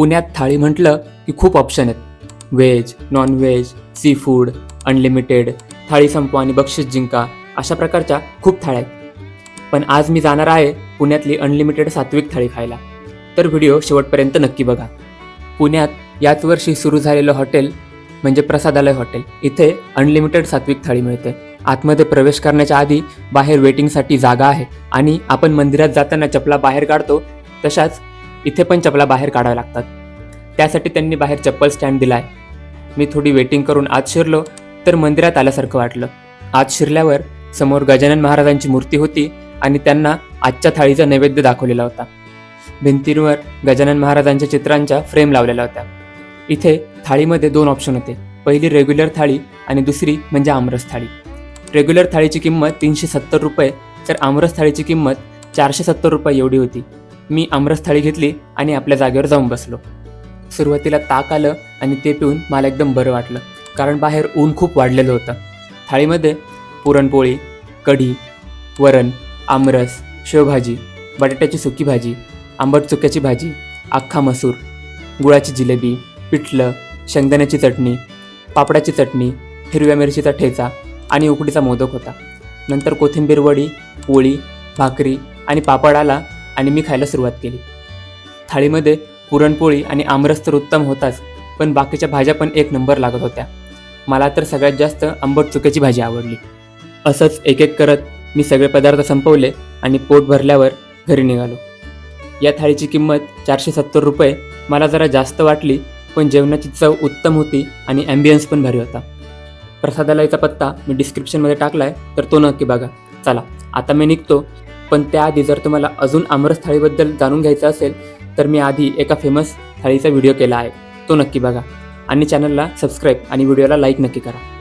पुण्यात थाळी म्हटलं की खूप ऑप्शन आहेत. Veg non veg seafood unlimited thali संपवा आणि बक्षीस जिंका अशा प्रकारच्या खूप थाळ्या आहेत. पण आज मी जाणार आहे पुण्यातली अनलिमिटेड सात्विक थाळी खायला. तर व्हिडिओ शेवटपर्यंत नक्की बघा. पुण्यात याच वर्षी सुरू झालेलं हॉटेल म्हणजे प्रसादालय हॉटेल. इथे अनलिमिटेड सात्विक थाळी मिळते. आतमध्ये प्रवेश करण्याच्या आधी बाहेर वेटिंगसाठी जागा आहे आणि आपण मंदिरात जाताना चपला बाहेर काढतो तशाच इथे पण चपला बाहेर काढाव्या लागतात. त्यासाठी त्यांनी बाहेर चप्पल स्टँड दिला आहे मी थोडी वेटिंग करून आत शिरलो तर मंदिरात आल्यासारखं वाटलं. आत शिरल्यावर समोर गजानन महाराजांची मूर्ती होती आणि त्यांना आजच्या थाळीचा नैवेद्य दाखवलेला होता. भिंतींवर गजानन महाराजांच्या चित्रांच्या फ्रेम लावलेल्या होत्या. इथे थाळीमध्ये दोन ऑप्शन होते. पहिली रेग्युलर थाळी आणि दुसरी म्हणजे आमरस थाळी. रेग्युलर थाळीची किंमत तीनशे सत्तर रुपये तर आमरस थाळीची किंमत चारशे सत्तर रुपये एवढी होती. मी आमरस थाळी घेतली आणि आपल्या जागेवर जाऊन बसलो. सुरुवातीला ताक आलं आणि ते पिऊन मला एकदम बरं वाटलं कारण बाहेर ऊन खूप वाढलेलं होतं. थाळीमध्ये पुरणपोळी कढी वरण आमरस शेवभाजी बटाट्याची सुकी भाजी आंबट चुक्याची भाजी अख्खा मसूर गुळाची जिलेबी पिठलं शेंगदाण्याची चटणी पापडाची चटणी हिरव्या मिरचीचा ठेचा आणि उकडीचा मोदक होता. नंतर कोथिंबीर वडी पोळी भाकरी आणि पापड आला आणि मी खायला सुरुवात केली. थाळीमध्ये पुरणपोळी आणि आमरस तर उत्तम होताच पण बाकीच्या भाज्या पण एक नंबर लागत होत्या. मला तर सगळ्यात जास्त आंबट चुक्याची भाजी आवडली. असंच एक एक करत मी सगळे पदार्थ संपवले आणि पोट भरल्यावर घरी निघालो. या थाळीची किंमत चारशे सत्तर रुपये मला जरा जास्त वाटली पण जेवणाची चव उत्तम होती आणि ॲम्बियन्स पण भारी होता. प्रसादालयाचा पत्ता मी डिस्क्रिप्शनमध्ये टाकला आहे तर तो नक्की बघा. चला आता मी निघतो. पण त्याआधी जर तुम्हाला अजून आमरस थाळीबद्दल जाणून घ्यायचं असेल तर मी आधी एका फेमस थाळीचा व्हिडिओ केला आहे. तो नक्की बघा. आणि चॅनलला सबस्क्राईब आणि व्हिडिओला लाईक नक्की करा.